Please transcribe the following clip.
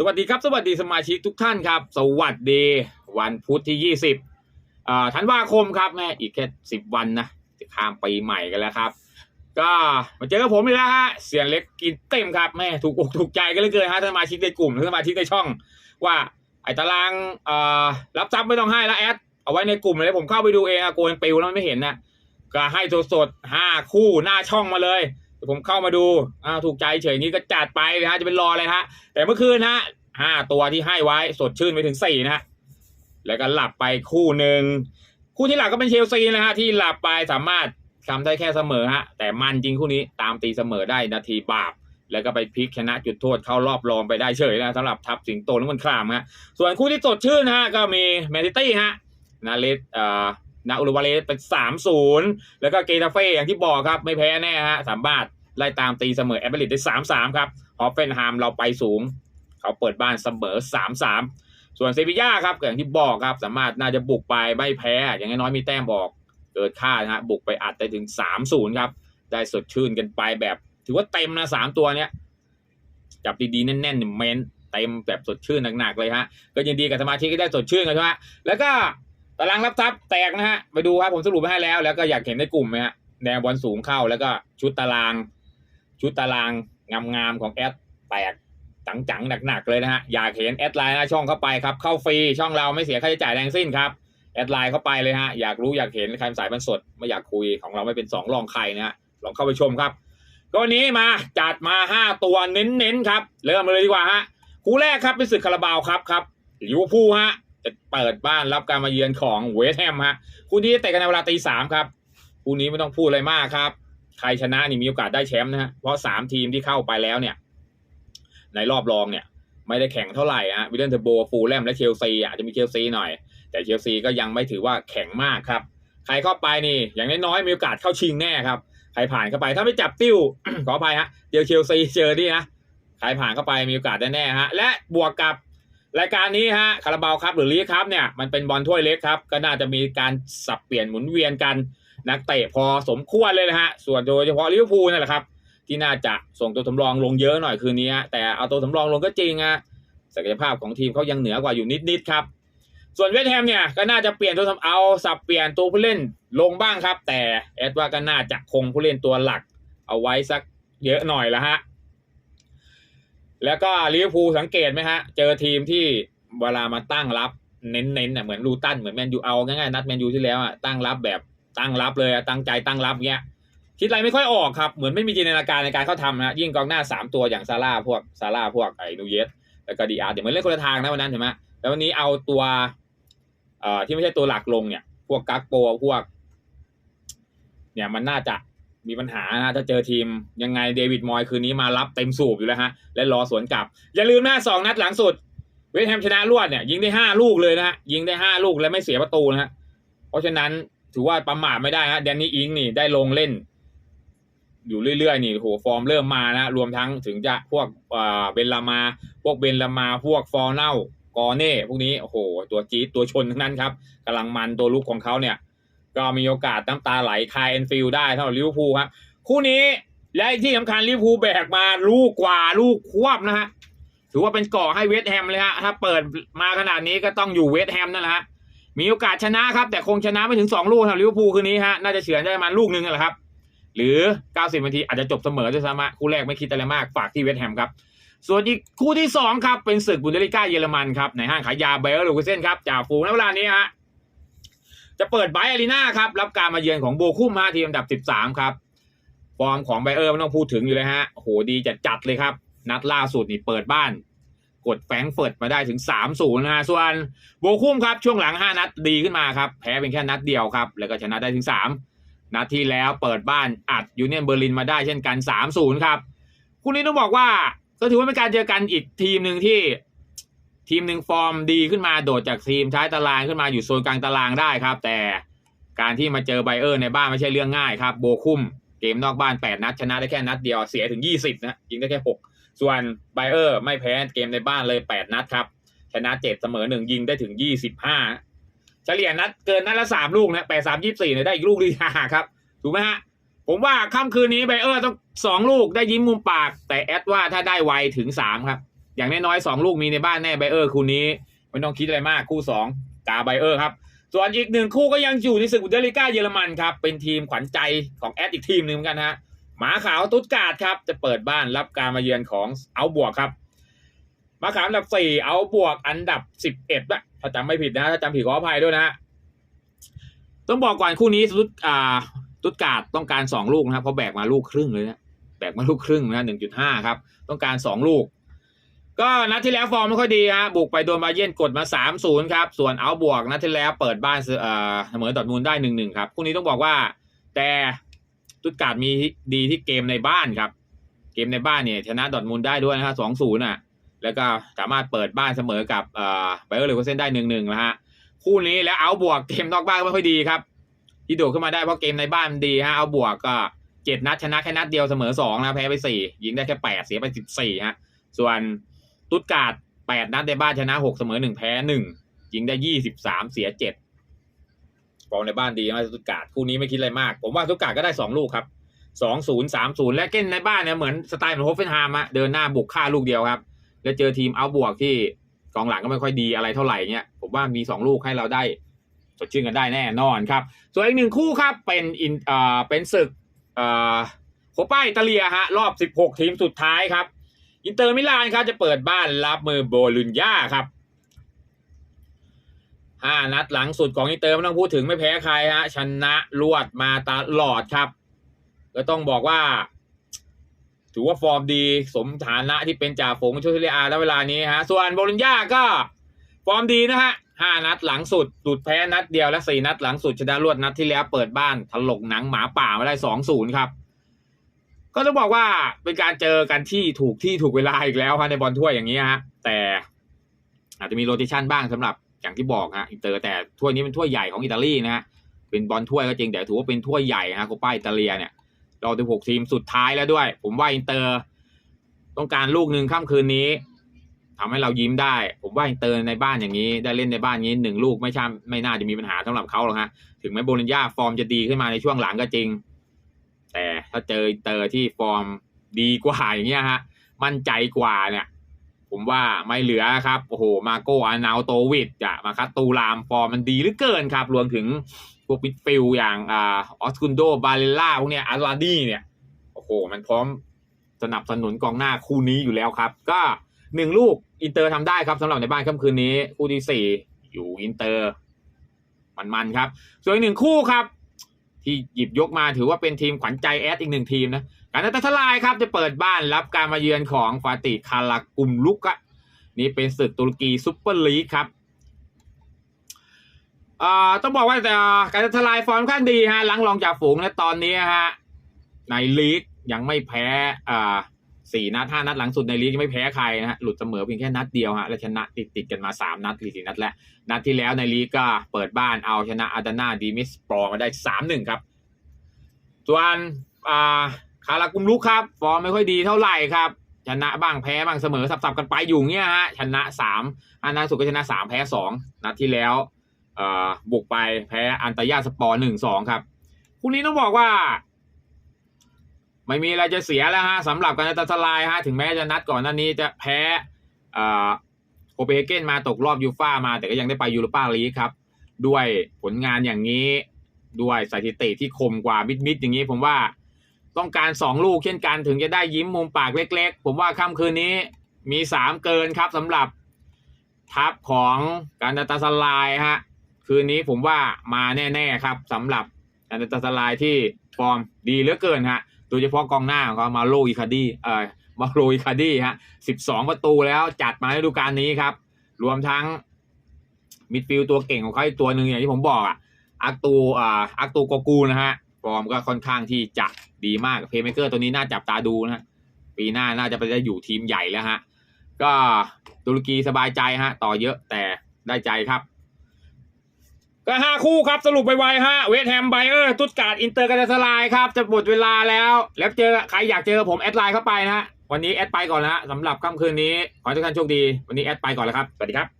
สวัสดีครับ สวัสดีสมาชิกทุกท่านครับ สวัสดีวันพุธที่ 20อ่าธันวาคมครับแม่อีกแค่ 10 วันนะจะข้ามปีใหม่กันแล้วครับ ก็มาเจอกับผมอีกแล้วฮะเสียงเล็กกินเต็มครับแม่ถูกอกถูกใจกันเหลยเกินฮะสมาชิกในกลุ่มสมาชิกในช่อง ว่าไอ้ตารางรับทรัพย์ไม่ต้องให้แล้วแอดเอาไว้ในกลุ่มเลยผมเข้าไปดูเองอะโกนปิวแล้วไม่เห็นนะก็ให้สดๆห้าคู่หน้าช่องมาเลย ผมเข้ามาดูอ้าถูกใจเฉยนี้ก็จัดไปนะฮะจะเป็นรอเลยฮะ แต่เมื่อคืนฮะห้าตัวที่ให้ไว้สดชื่นไปถึงสี่นะฮะแล้วก็หลับไปคู่หนึ่งคู่ที่หลับก็เป็นเชลซีนะฮะที่หลับไปสามารถทำได้แค่เสมอฮะแต่มันจริงคู่นี้ตามตีเสมอได้นาทีบาป แล้วก็ไปพลิกชนะจุดโทษเข้ารอบรองไปได้เฉยนะสำหรับทัพสิงโตนุ่มันครามฮะส่วนคู่ที่สดชื่นนะฮะก็มีแมนซิตี้ฮะนาเลสอ่อ นาอุรุวาเลสเป็นสามศูนย์แล้วก็เกตาเฟ่อย่างที่บอกครับไม่แพ้แน่ฮะสามบารถไล่ตามตีเสมอแอตเลติกได้สามสามครับฮอฟเฟนฮามเราไปสูง เขาเปิดบ้านเสมอสามสามส่วนเซบีย่าครับอย่างที่บอกครับสามารถน่าจะบุกไปไม่แพ้ อย่างน้อยมีแต้มบอกเกิดค่านะฮะบุกไปอัดได้ถึงสามศูนย์ครับ ได้สดชื่นกันไปแบบ ถือว่าเต็มนะสามตัวเนี้ยจับดีๆแน่นๆเนี่ยเมนเต็มแบบสดชื่นหนักๆเลยฮะก็ยินดีกับสมาชิกที่ได้สดชื่นกันใช่ไหมแล้วก็ ตารางรับทรัพย์แตกนะฮะไปดูครับผมสรุปให้แล้ว แล้วก็อยากเห็นในกลุ่มไหมฮะแนวบอลสูงเข้าแล้วก็ชุดตาราง ชุดตารางงามๆของแอดแตกจังๆหนักๆเลยนะฮะอยากเห็นแอดไลน์หน้าช่องเข้าไปครับเข้าฟรีช่องเราไม่เสียค่าใช้จ่ายแรงสิ้นครับแอดไลน์เข้าไปเลยฮะอยากรู้อยากเห็นใครสายมันสดไม่อยากคุยของเราไม่เป็นสองรองใครนะฮะลองเข้าไปชมครับก็วันนี้มาจัดมาห้าตัวเน้นๆครับเริ่มเลยดีกว่าฮะคู่แรกครับเป็นศึกคาราบาวครับครับลิวพูฮะ เปิดบ้านรับการมาเยือนของเวสต์แฮมฮะคู่นี้เตะกันในเวลาตีสามครับคู่นี้ไม่ต้องพูดอะไรมากครับใครชนะนี่มีโอกาสได้แชมป์นะฮะเพราะสามทีมที่เข้าไปแล้วเนี่ย ในรอบรองเนี่ย ไม่ได้แข่งเท่าไหร่ฮะวิลเลนเทอร์โบฟูลแลมและเชลซีอาจจะมีเชลซีหน่อย แต่เชลซีก็ยังไม่ถือว่าแข็งมากครับ ใครเข้าไปนี่ อย่างน้อยๆมีโอกาสเข้าชิงแน่ครับใครผ่านเข้าไปถ้าไม่จับติ้วขออภัยฮะเจอเชลซีเจอนี่นะใครผ่านเข้าไปมีโอกาสแน่ๆฮะและบวกกับ รายการนี้ฮะคาราบาวครับหรือลีครับเนี่ยมันเป็นบอลถ้วยเล็กครับก็น่าจะมีการสับเปลี่ยนหมุนเวียนกันนักเตะพอสมควรเลยนะฮะส่วนโดยเฉพาะลิเวอร์พูลนั่นแหละครับที่น่าจะส่งตัวสำรองลงเยอะหน่อยคืนนี้แต่เอาตัวสำรองลงก็จริงฮะศักยภาพของทีมเขายังเหนือกว่าอยู่นิดๆครับ ส่วนเวสต์แฮมเนี่ยก็น่าจะเปลี่ยนตัวทำเอาสับเปลี่ยนตัวผู้เล่นลงบ้างครับ แต่แอดว่าก็น่าจะคงผู้เล่นตัวหลักเอาไว้สักเยอะหน่อยละฮะ แล้วก็ลิเวอร์พูลสังเกตไหมฮะ เจอทีมที่เวลามาตั้งรับเน้นๆน่ะเหมือนลูตันเหมือนแมนยูเอาง่ายๆนัดแมนยูที่แล้วอะตั้งรับแบบตั้งรับเลยตั้งใจตั้งรับเงี้ยคิดอะไรไม่ค่อยออกครับเหมือนไม่มีจินตนาการในการเข้าทำนะยิ่งกองหน้าสามตัวอย่างซาร่าพวกซาร่าพวกไอ้นูเยสแล้วก็ดีอาร์เดี๋ยวมันเล่นคนละทางนะวันนั้นเห็นไหมแล้ววันนี้เอาตัวเอ่อที่ไม่ใช่ตัวหลักลงเนี่ย พวกกักโปพวก เนี่ยมันน่าจะ มีปัญหานะถ้าเจอทีมยังไงเดวิดมอยคืนนี้มารับเต็มสูบอยู่แล้วฮะ และรอสวนกลับ อย่าลืมนะสองนัดหลังสุด เวสแฮมชนะรวดเนี่ยยิงได้ห้าลูกเลยนะฮะยิงได้ห้าลูกและไม่เสียประตูนะฮะเพราะฉะนั้นถือว่าประมาทไม่ได้ฮะแดนนี่อิงนี่ได้ลงเล่น อยู่เรื่อยๆนี่โหฟอร์มเริ่มมานะรวมทั้งถึงจะพวกอ่าเบนลามา พวกเบนลามาพวกฟอร์เน่ากอเน่พวกนี้โอ้โหตัวจี๊ดตัวชนทั้งนั้นครับกำลังมันตัวลุกของเขาเนี่ย ก็มีโอกาสน้ำตาไหลคายแอนฟิลได้เท่าลิเวอร์พูลครับคู่นี้และที่สำคัญลิเวอร์พูลแบกมาลูกกว่าลูกควบนะฮะถือว่าเป็นก่อให้เวสต์แฮมเลยฮะถ้าเปิดมาขนาดนี้ก็ต้องอยู่เวสต์แฮมนั่นแหละฮะมีโอกาสชนะครับ แต่คงชนะไม่ถึงสองลูกสำหรับลิเวอร์พูลคืนนี้ฮะน่าจะเฉือนได้ประมาณลูกหนึงนั่นแหละครับ หรือ 90นาทีอาจจะจบเสมอด้วยซ้ำคู่แรกไม่คิดอะไรมากฝากที่เวสต์แฮมครับส่วนอีกคู่ที่สองครับ เป็นศึกบุนเดลิก้าเยอรมันครับ ในห้างขายยาเบลลูกเซนครับจ่าฝูในเวลานี้ฮะ จะเปิดไบอารีนาครับรับการมาเยือนของโบคุมฮะทีมอันดับ 13 ครับ ฟอร์มของไบเออร์ไม่ต้องพูดถึงอยู่เลยฮะโหดีจัดจัดเลยครับ นัดล่าสุดนี่เปิดบ้าน กดแฟงเฟิร์ตมาได้ถึง 3-0 นะฮะส่วนโบคุมครับช่วงหลัง 5 นัดดีขึ้นมาครับแพ้เป็นแค่นัดเดียวครับ แล้วก็ชนะได้ถึง 3 นัดที่แล้วเปิดบ้านอัดยูเนียนเบอร์ลินมาได้เช่นกัน 3-0 ครับคู่นี้ต้องบอกว่าก็ถือว่าเป็นการเจอกันอีกทีมหนึ่งที่ ทีมหนึ่งฟอร์มดีขึ้นมาโดดจากทีมท้ายตารางขึ้นมาอยู่โซนกลางตารางได้ครับ แต่การที่มาเจอไบเออร์ในบ้านไม่ใช่เรื่องง่ายครับ โบคุมเกมนอกบ้าน 8 นัด ชนะได้แค่นัดเดียวเสียถึง 20 นะยิงได้แค่ 6 ส่วนไบเออร์ไม่แพ้เกมในบ้านเลย 8 นัดครับ ชนะ 7 เสมอ 1 ยิงได้ถึง 25 เฉลี่ยนัดเกินนัดละ 3 ลูกนะ8 3 24เนี่ยได้อีกลูกดีห่าครับ ถูกไหมฮะ ผมว่าค่ำคืนนี้ไบเออร์ต้องสองลูกได้ยิ้มมุมปาก แต่แอดว่าถ้าได้ไวถึงสามครับ อย่างน้อยๆสองลูกมีในบ้านแน่ไบเออร์คู่นี้ไม่ต้องคิดอะไรมากคู่สองกาไบเออร์ครับ ส่วนอีกหนึ่งคู่ก็ยังอยู่ในศึกบุนเดลิก้าเยอรมันครับ เป็นทีมขวัญใจของแอดอีกทีมหนึ่งเหมือนกันฮะหมาขาวตุตการ์ดครับ จะเปิดบ้านรับการมาเยือนของเอาบวกครับหมาขาวอันดับสี่เอาบวกอันดับสิบเอ็ดนะถ้าจำไม่ผิดนะถ้าจำผิดขออภัยด้วยนะต้องบอกก่อนคู่นี้ตุตอ่าตุตการ์ดต้องการสองลูกนะครับเพราะแบกมาลูกครึ่งเลยนะแบกมาลูกครึ่งนะหนึ่งจุดห้าครับ ต้องการสองลูก ก็นัดที่แล้วฟอร์มไม่ค่อยดีฮะบุกไปโดนบาเยร์นกดมา 3-0 ครับ ส่วนเอาบวกนัดที่แล้วเปิดบ้านเสมอดอร์ทมูลได้ 1-1 ครับคู่นี้ต้องบอกว่า แต่ตุตการ์ดมีดีที่เกมในบ้านครับ เกมในบ้านเนี่ยชนะดอร์ทมูลได้ด้วยนะฮะ2-0น่ะแล้วก็สามารถเปิดบ้านเสมอกับเอ่อไบเออร์เลเวอร์เซนได้ 1-1นะฮะคู่นี้แล้วเอาบวกเกมนอกบ้านก็ไม่ค่อยดีครับที่โดดขึ้นมาได้เพราะเกมในบ้านมันดีฮะเอาบวกก็เจ็ดนัดชนะแค่นัดเดียวเสมอสองนะแพ้ไปสี่ยิงได้แค่แปดเสียไปสิบสี่ฮะส่วน ตุตการ์ดแปดนัดในบ้านชนะหกเสมอหนึ่งแพ้หนึ่งยิงได้ยี่สิบสามเสียเจ็ดฟอร์มในบ้านดีมากตุตการ์ดคู่นี้ไม่คิดอะไรมาก ผมว่าตุตการ์ดก็ได้สองลูกครับสองศูนย์สามศูนย์และเก้นในบ้านเนี่ยเหมือนสไตล์เหมือนโฮฟเฟนฮามอะเดินหน้าบุกฆ่าลูกเดียวครับ แล้วเจอทีมเอาบวกที่กองหลังก็ไม่ค่อยดีอะไรเท่าไหร่เงี้ยผมว่ามีสองลูกให้เราได้สดชื่นกันได้แน่นอนครับ ส่วนอีกหนึ่งคู่ครับเป็นอินเอ่อเป็นศึกเอ่อโคป้าอิตาเลียฮะรอบ 16 ทีมสุดท้ายครับ อินเตอร์มิลานครับจะเปิดบ้านรับมือโบลุญญาครับห้านัดหลังสุดของอินเตอร์ไม่ต้องพูดถึงไม่แพ้ใครฮะชนะรวดมาตลอดครับก็ต้องบอกว่า ถือว่าฟอร์มดีสมฐานะที่เป็นจ่าฝูงช่วยเรียอาแล้วเวลานี้ฮะส่วนโบลุญญาก็ฟอร์มดีนะฮะห้านัดหลังสุดสุดแพ้นัดเดียวและสี่นัดหลังสุดชนะรวดนัดที่แล้วเปิดบ้านถลกหนังหมาป่ามาได้สองศูนย์ครับ ก็ต้องบอกว่าเป็นการเจอกันที่ถูกที่ถูกเวลาอีกแล้วฮะในบอลถ้วยอย่างนี้ฮะแต่อาจจะมีโรเตชันบ้างสำหรับอย่างที่บอกฮะอินเตอร์แต่ถ้วยนี้เป็นถ้วยใหญ่ของอิตาลีนะฮะเป็นบอลถ้วยก็จริงแต่ถือว่าเป็นถ้วยใหญ่ฮะโคป้าอิตาเลียเนี่ยเราถึงหกทีมสุดท้ายแล้วด้วย ผมว่าอินเตอร์ ต้องการลูกหนึ่งค่ำคืนนี้ทำให้เรายิ้มได้ ผมว่าอินเตอร์ในบ้านอย่างนี้ ได้เล่นในบ้านนี้หนึ่งลูกไม่ใช่ไม่น่าจะมีปัญหาสำหรับเขาหรอกฮะถึงแม้โบลินญาฟอร์มจะดีขึ้นมาในช่วงหลังก็จริง แต่ถ้าเจออินเตอร์ที่ฟอร์มดีกว่าอย่างเงี้ยฮะ มั่นใจกว่าเนี่ย ผมว่าไม่เหลือครับ โอ้โห มาโกอานาโตวิดจะมาคัตตูรามฟอร์มมันดีเหลือเกินครับ รวมถึงพวกมิดฟิลอย่างอ่าออสกุนโด บาเลล่าพวกเนี้ยอาราดีเนี่ย โอ้โห มันพร้อมสนับสนุนกองหน้าคู่นี้อยู่แล้วครับ ก็หนึ่งลูกอินเตอร์ทำได้ครับสำหรับในบ้านค่ำคืนนี้ คู่ที่สี่อยู่อินเตอร์ มันๆครับ ส่วนอีกหนึ่งคู่ครับ ที่หยิบยกมาถือว่าเป็นทีมขวัญใจแอดอีกหนึ่งทีมนะการนัตทลายครับจะเปิดบ้านรับการมาเยือนของฟาติคารากุมลุกอะนี่เป็นศึกตุรกีซุปเปอร์ลีกครับอ่าต้องบอกว่าแต่การนัตลายฟอร์มขั้นดีฮะหลังรองจากฝูงนะตอนนี้ฮะในลีกยังไม่แพ้อ่า สี่นัดห้านัดหลังสุดในลีกยังไม่แพ้ใครนะฮะหลุดเสมอเพียงแค่นัดเดียวฮะและชนะติดติดกันมาสามนัดสี่สี่นัดแล้วนัดที่แล้วในลีกก็เปิดบ้านเอาชนะอาดานาดีมิสปรอมาได้สามหนึ่งครับส่วนอ่าคารากุมลุกครับ ฟอร์มไม่ค่อยดีเท่าไหร่ครับชนะบ้างแพ้บ้างเสมอสับๆกันไปอยู่เงี้ยฮะชนะสามอันนัดสุดก็ชนะสามแพ้สองนัดที่แล้วอ่อบุกไปแพ้อันตายาสปอร์หนึ่งสองครับคู่นี้ต้องบอกว่า ไม่มีอะไรจะเสียแล้วฮะสำหรับการตัดสลายฮะถึงแม้จะนัดก่อนหน้านี้จะแพ้โคเปนเฮเกนมาตกรอบยูฟ่ามา แต่ก็ยังได้ไปยูโรปาลีกครับ ด้วยผลงานอย่างนี้ ด้วยสถิติที่คมกว่ามิดๆอย่างนี้ ผมว่าต้องการสองลูกเช่นกันถึงจะได้ยิ้มมุมปากเล็ก ๆ ผมว่าค่ำคืนนี้มีสามเกินครับสำหรับทัพของการตัดสลายฮะคืนนี้ผมว่ามาแน่ ๆ ครับสำหรับการตัดสลายที่ฟอร์มดีเหลือเกินฮะ โดยเฉพาะกองหน้าของเขามาโลอิคาดี้เอ่อมาโลอิคาดี้ฮะสิบสองประตูแล้วจัดมาในฤดูกาลนี้ครับ รวมทั้งมิดฟิลตัวเก่งของเขาอีกตัวหนึ่งอย่างที่ผมบอกอะอักตูอ่าอักตูโกกูนะฮะฟอร์มก็ค่อนข้างที่จะดีมากเพย์เมเกอร์ตัวนี้น่าจับตาดูนะฮะปีหน้าน่าจะไปได้อยู่ทีมใหญ่แล้วฮะก็ตุรกีสบายใจฮะ ต่อเยอะแต่ได้ใจครับ ก็ห้าคู่ครับสรุปไปไวๆฮะเวสแฮมไบเออร์ตุตการ์ดอินเตอร์กันสลายครับ จะหมดเวลาแล้ว แล้วเจอใครอยากเจอผมแอดไลน์เข้าไปนะฮะวันนี้แอดไปก่อนนะฮะสำหรับค่ำคืนนี้ขอให้ทุกท่านโชคดี วันนี้แอดไปก่อนแล้วครับ สวัสดีครับ